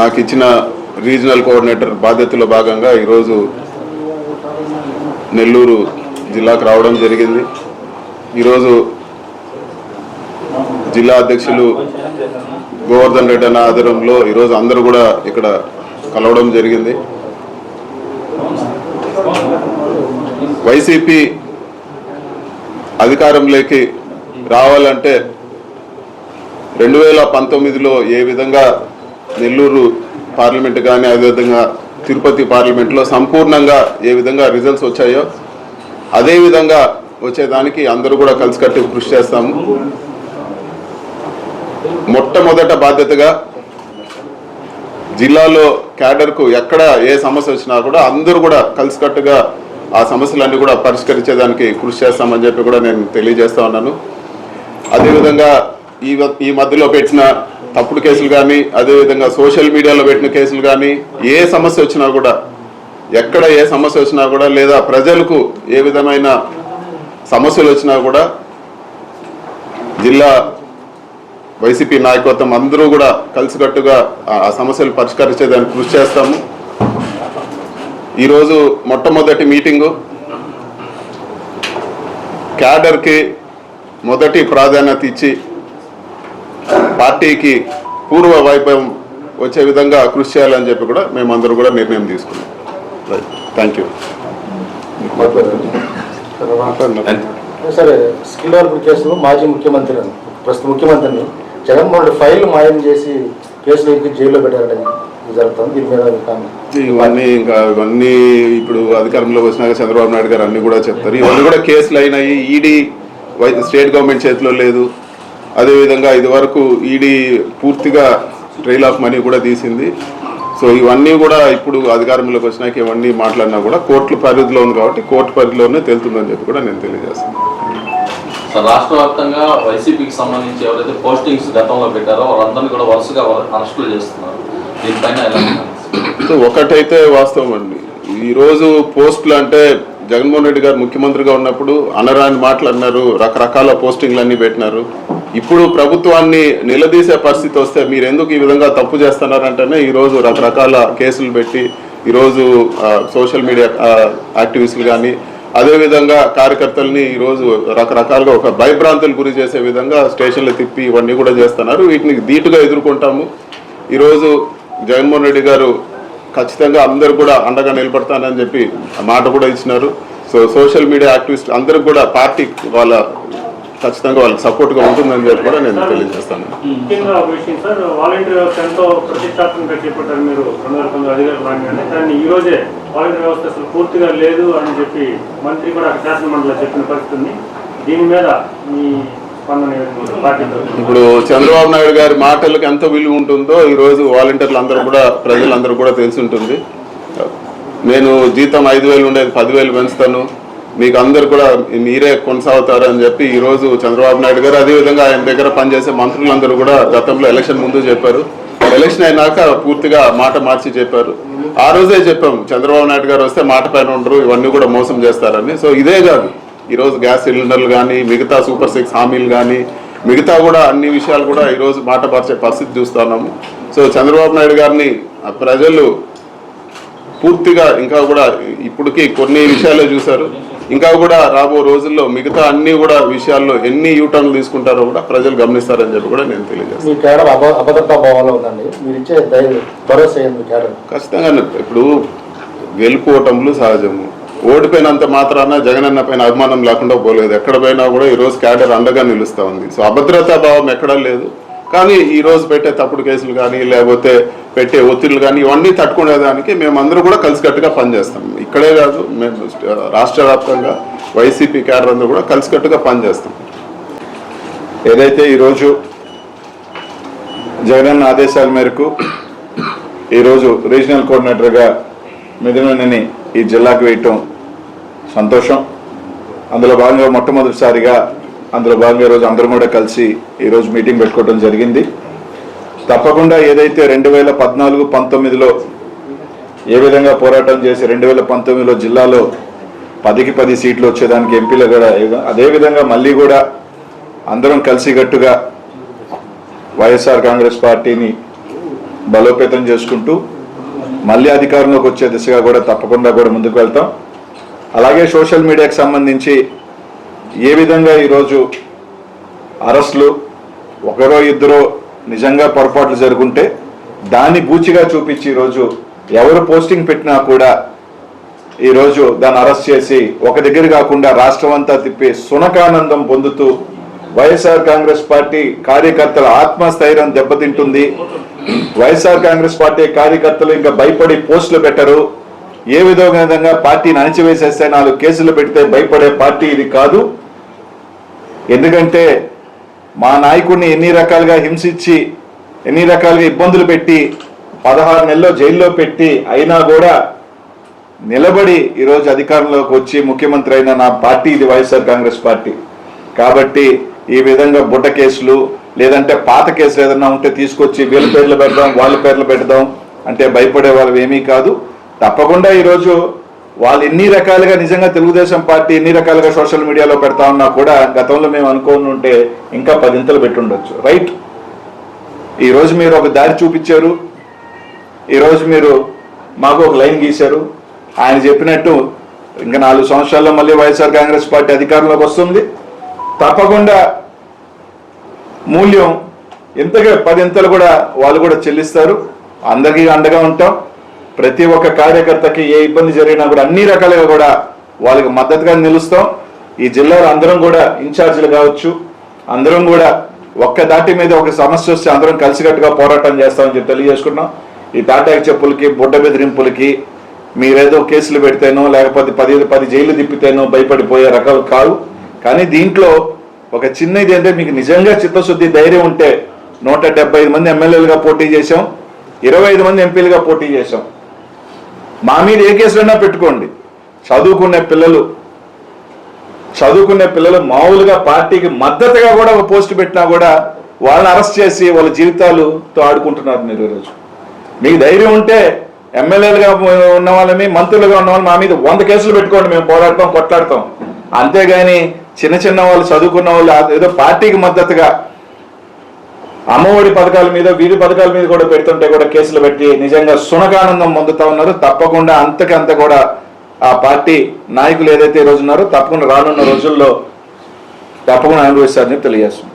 నాకు ఇచ్చిన regional coordinator బాధ్యతలో భాగంగా ఈరోజు నెల్లూరు జిల్లాకు రావడం జరిగింది. ఈరోజు జిల్లా అధ్యక్షులు గోవర్ధన్ రెడ్డి అన్న ఆధ్వర్యంలో ఈరోజు అందరూ కూడా ఇక్కడ కలవడం జరిగింది. వైసీపీ అధికారంలోకి రావాలంటే రెండు వేల పంతొమ్మిదిలో ఏ విధంగా నెల్లూరు పార్లమెంట్ కానీ అదేవిధంగా తిరుపతి పార్లమెంట్లో సంపూర్ణంగా ఏ విధంగా రిజల్ట్స్ వచ్చాయో అదేవిధంగా వచ్చేదానికి అందరూ కూడా కలిసికట్టి కృషి చేస్తాము. మొట్టమొదట బాధ్యతగా జిల్లాలో క్యాడర్కు ఎక్కడ ఏ సమస్య వచ్చినా కూడా అందరూ కూడా కలిసికట్టుగా ఆ సమస్యలన్నీ కూడా పరిష్కరించేదానికి కృషి చేస్తామని చెప్పి కూడా నేను తెలియజేస్తా ఉన్నాను. అదేవిధంగా ఈ ఈ మధ్యలో పెట్టిన తప్పుడు కేసులు కానీ అదేవిధంగా సోషల్ మీడియాలో పెట్టిన కేసులు కానీ ఏ సమస్య వచ్చినా కూడా ఎక్కడ ఏ సమస్య వచ్చినా కూడా లేదా ప్రజలకు ఏ విధమైన సమస్యలు వచ్చినా కూడా జిల్లా వైసీపీ నాయకత్వం అందరూ కూడా కలిసికట్టుగా ఆ- ఆ సమస్యలు పరిష్కరించేదానికి కృషి చేస్తాము. ఈరోజు మొట్టమొదటి మీటింగు. క్యాడర్కి మొదటి ప్రాధాన్యత ఇచ్చి పార్టీకి పూర్వ వైభవం వచ్చే విధంగా కృషి చేయాలని చెప్పి కూడా మేమందరూ కూడా నిర్ణయం తీసుకున్నాం. థ్యాంక్ యూ సరే స్కిల్ డెవలప్మెంట్ కేసులో మాజీ ముఖ్యమంత్రి ప్రస్తుత ముఖ్యమంత్రిని జగన్మోహన్ రెడ్డి ఫైల్ మాయం చేసి కేసులు ఎక్కి జైల్లో పెట్టారని. ఇవన్నీ ఇంకా ఇవన్నీ ఇప్పుడు అధికారంలోకి వచ్చినాక చంద్రబాబు నాయుడు గారు అన్ని కూడా చెప్తారు. ఇవన్నీ కూడా కేసులు అయినాయి. ఈడీ స్టేట్ గవర్నమెంట్ చేతిలో లేదు. అదేవిధంగా ఇది వరకు ఈడీ పూర్తిగా ట్రైల్ ఆఫ్ మనీ కూడా తీసింది. సో ఇవన్నీ కూడా ఇప్పుడు అధికారంలోకి వచ్చినాక ఇవన్నీ మాట్లాడినా కూడా కోర్టుల పరిధిలో ఉంది కాబట్టి కోర్టు పరిధిలోనే తెలుతుందని చెప్పి కూడా నేను తెలియజేస్తాను. రాష్ట్ర వ్యాప్తంగా వైసీపీకి సంబంధించి ఎవరైతే పోస్టింగ్స్ గతంలో పెట్టారో వాళ్ళందరినీ కూడా వరుసగా అరెస్టులు చేస్తున్నారు. దీనిపైన ఎలా ఒకటైతే వాస్తవం అండి. ఈరోజు పోస్టులు అంటే జగన్మోహన్ రెడ్డి గారు ముఖ్యమంత్రిగా ఉన్నప్పుడు అనరాని మాటలు అన్నారు రకరకాల పోస్టింగ్లు అన్ని పెట్టినారు. ఇప్పుడు ప్రభుత్వాన్ని నిలదీసే పరిస్థితి వస్తే మీరు ఎందుకు ఈ విధంగా తప్పు చేస్తున్నారంటేనే ఈరోజు రకరకాల కేసులు పెట్టి ఈరోజు సోషల్ మీడియా యాక్టివిస్టులు కానీ అదేవిధంగా కార్యకర్తల్ని ఈరోజు రకరకాలుగా ఒక భయభ్రాంతులు గురి చేసే విధంగా స్టేషన్లు తిప్పి ఇవన్నీ కూడా చేస్తున్నారు. వీటిని ధీటుగా ఎదుర్కొంటాము. ఈరోజు జగన్మోహన్ రెడ్డి గారు ఖచ్చితంగా అందరు కూడా అండగా నిలబడతానని చెప్పి మాట కూడా ఇచ్చినారు. సో సోషల్ మీడియా యాక్టివిస్ట్ అందరికి కూడా పార్టీ వాళ్ళ ఖచ్చితంగా వాళ్ళకి సపోర్ట్గా ఉంటుందని చెప్పి కూడా నేను తెలియజేస్తాను. ముఖ్యంగా ఒక విషయం సార్ వాలంటీర్ వ్యవస్థ ఎంతో ప్రతిష్టాత్మకంగా చేపట్టారు మీరు రెండు వేల పంతొమ్మిది అధికారులు రాగానే. కానీ ఈ రోజే వాలంటీర్ వ్యవస్థ అసలు పూర్తిగా లేదు అని చెప్పి మంత్రి కూడా శాసన చెప్పిన పరిస్థితి దీని మీద మీ. ఇప్పుడు చంద్రబాబు నాయుడు గారి మాటలకు ఎంత విలువ ఉంటుందో ఈ రోజు వాలంటీర్లు అందరూ కూడా ప్రజలందరూ కూడా తెలిసి ఉంటుంది. నేను జీతం ఐదు వేలు ఉండేది పదివేలు పెంచుతాను. మీకు అందరు కూడా మీరే కొనసాగుతారు అని చెప్పి ఈ రోజు చంద్రబాబు నాయుడు గారు అదేవిధంగా ఆయన దగ్గర పనిచేసే మంత్రులందరూ కూడా గతంలో ఎలక్షన్ ముందు చెప్పారు. ఎలక్షన్ అయినాక పూర్తిగా మాట మార్చి చెప్పారు. ఆ రోజే చెప్పాం చంద్రబాబు నాయుడు గారు వస్తే మాట పైన ఉండరు ఇవన్నీ కూడా మోసం చేస్తారని. సో ఇదే కాదు ఈరోజు గ్యాస్ సిలిండర్లు కానీ మిగతా సూపర్ సిక్స్ హామీలు కానీ మిగతా కూడా అన్ని విషయాలు కూడా ఈరోజు మాట మార్చే పరిస్థితి చూస్తున్నాము. సో చంద్రబాబు నాయుడు గారిని ప్రజలు పూర్తిగా ఇంకా కూడా ఇప్పటికీ కొన్ని విషయాలే చూశారు. ఇంకా కూడా రాబో రోజుల్లో మిగతా అన్ని కూడా విషయాల్లో ఎన్ని యూటర్న్లు తీసుకుంటారో కూడా ప్రజలు గమనిస్తారని చెప్పి కూడా నేను తెలియజేస్తాను. ఖచ్చితంగా ఇప్పుడు గెలుపోవటంలు సహజము. ఓడిపోయినంత మాత్రాన జగనన్న పైన అభిమానం లేకుండా పోలేదు. ఎక్కడ పోయినా కూడా ఈ రోజు క్యాడర్ అండగా నిలుస్తా ఉంది. సో అభద్రతా భావం ఎక్కడా లేదు. కానీ ఈ రోజు పెట్టే తప్పుడు కేసులు కానీ లేకపోతే పెట్టే ఒత్తిళ్ళు కానీ ఇవన్నీ తట్టుకునేదానికి మేమందరూ కూడా కలిసికట్టుగా పనిచేస్తాం ఇక్కడే కాదు మేము రాష్ట్ర వ్యాప్తంగా వైసీపీ క్యాడర్ అందరూ కూడా కలిసికట్టుగా పనిచేస్తాం ఏదైతే ఈరోజు జగనన్న ఆదేశాల మేరకు ఈరోజు రీజనల్ కోఆర్డినేటర్గా మిథునని ఈ జిల్లాకు వేయటం సంతోషం. అందులో భాగంగా మొట్టమొదటిసారిగా అందులో భాగంగా ఈరోజు అందరం కూడా కలిసి ఈరోజు మీటింగ్ పెట్టుకోవడం జరిగింది. తప్పకుండా ఏదైతే రెండు వేల పద్నాలుగు పంతొమ్మిదిలో ఏ విధంగా పోరాటం చేసి రెండు వేల పంతొమ్మిదిలో జిల్లాలో పదికి పది సీట్లు వచ్చేదానికి ఎంపీలు కూడా అదేవిధంగా మళ్ళీ కూడా అందరం కలిసికట్టుగా వైఎస్ఆర్ కాంగ్రెస్ పార్టీని బలోపేతం చేసుకుంటూ మళ్ళీ అధికారంలోకి వచ్చే దిశగా కూడా తప్పకుండా కూడా ముందుకు వెళ్తాం. అలాగే సోషల్ మీడియాకి సంబంధించి ఏ విధంగా ఈరోజు అరెస్టులు ఒకరో ఇద్దరో నిజంగా పొరపాట్లు జరుగుంటే దాన్ని బూచిగా చూపించి ఈరోజు ఎవరు పోస్టింగ్ పెట్టినా కూడా ఈరోజు దాన్ని అరెస్ట్ చేసి ఒక దగ్గర కాకుండా రాష్ట్రం అంతా తిప్పి సునకానందం పొందుతూ వైఎస్ఆర్ కాంగ్రెస్ పార్టీ కార్యకర్తల ఆత్మస్థైర్యం దెబ్బతింటుంది. వైఎస్ఆర్ కాంగ్రెస్ పార్టీ కార్యకర్తలు ఇంకా భయపడి పోస్టులు పెట్టరు. ఏ విధంగా పార్టీని అణిచివేసేస్తే నాలుగు కేసులు పెడితే భయపడే పార్టీ ఇది కాదు. ఎందుకంటే మా నాయకుడిని ఎన్ని రకాలుగా హింసించి ఎన్ని రకాలుగా ఇబ్బందులు పెట్టి పదహారు నెలల్లో జైల్లో పెట్టి అయినా కూడా నిలబడి ఈరోజు అధికారంలోకి వచ్చి ముఖ్యమంత్రి అయిన నా పార్టీ ఇది వైఎస్ఆర్ కాంగ్రెస్ పార్టీ. కాబట్టి ఈ విధంగా బుట్ట కేసులు లేదంటే పాత కేసులు ఏదన్నా ఉంటే తీసుకొచ్చి వీళ్ళ పేర్లు పెడదాం వాళ్ళ పేర్లు పెడదాం అంటే భయపడే వాళ్ళు ఏమీ కాదు. తప్పకుండా ఈరోజు వాళ్ళు ఎన్ని రకాలుగా నిజంగా తెలుగుదేశం పార్టీ ఎన్ని రకాలుగా సోషల్ మీడియాలో పెడతా ఉన్నా కూడా గతంలో మేము అనుకోని ఉంటే ఇంకా పదింతలు పెట్టుండొచ్చు. రైట్? ఈరోజు మీరు ఒక దారి చూపించారు. ఈరోజు మీరు మాకు ఒక లైన్ గీశారు. ఆయన చెప్పినట్టు ఇంకా నాలుగు సంవత్సరాల్లో మళ్ళీ వైఎస్ఆర్ కాంగ్రెస్ పార్టీ అధికారంలోకి వస్తుంది. తప్పకుండా మూల్యం ఇంతగా పదింతలు కూడా వాళ్ళు కూడా చెల్లిస్తారు. అందరికీ అండగా ఉంటాం. ప్రతి ఒక్క కార్యకర్తకి ఏ ఇబ్బంది జరిగినా కూడా అన్ని రకాలుగా కూడా వాళ్ళకి మద్దతుగా నిలుస్తాం. ఈ జిల్లాలో అందరం కూడా ఇన్ఛార్జీలు కావచ్చు అందరం కూడా ఒక్క దాటి మీద ఒక సమస్య వస్తే అందరం కలిసికట్టుగా పోరాటం చేస్తామని చెప్పి తెలియజేసుకున్నాం ఈ తాటాకి చెప్పులకి బుడ్డ బెదిరింపులకి మీరేదో కేసులు పెడితేనో లేకపోతే పది పది జైలు తిప్పితేనో భయపడిపోయే రకాలు కావు. కానీ దీంట్లో ఒక చిన్న ఇది అంటే మీకు నిజంగా చిత్తశుద్ధి ధైర్యం ఉంటే నూట డెబ్బై ఐదు మంది ఎమ్మెల్యేలుగా పోటీ చేశాం ఇరవై ఐదు మంది ఎంపీలుగా పోటీ చేశాం. మా మీద ఏ కేసులైనా పెట్టుకోండి. చదువుకునే పిల్లలు చదువుకునే పిల్లలు మామూలుగా పార్టీకి మద్దతుగా కూడా ఒక పోస్ట్ పెట్టినా కూడా వాళ్ళని అరెస్ట్ చేసి వాళ్ళ జీవితాలతో ఆడుకుంటున్నారు మీరు ఈరోజు. మీకు ధైర్యం ఉంటే ఎమ్మెల్యేలుగా ఉన్న వాళ్ళని మంత్రులుగా ఉన్న వాళ్ళని మా మీద వంద కేసులు పెట్టుకోండి. మేము పోరాడతాం కొట్లాడతాం. అంతేగాని చిన్న చిన్న వాళ్ళు చదువుకున్న వాళ్ళు ఏదో పార్టీకి మద్దతుగా అమ్మఒడి పథకాల మీద వీరి పథకాల మీద కూడా పెడుతుంటే కూడా కేసులు పెట్టి నిజంగా సునకానందం పొందుతా ఉన్నారు. తప్పకుండా అంతకంత కూడా ఆ పార్టీ నాయకులు ఏదైతే ఈ రోజు ఉన్నారో తప్పకుండా రానున్న రోజుల్లో తప్పకుండా అనుభవిస్తారని తెలియజేస్తుంది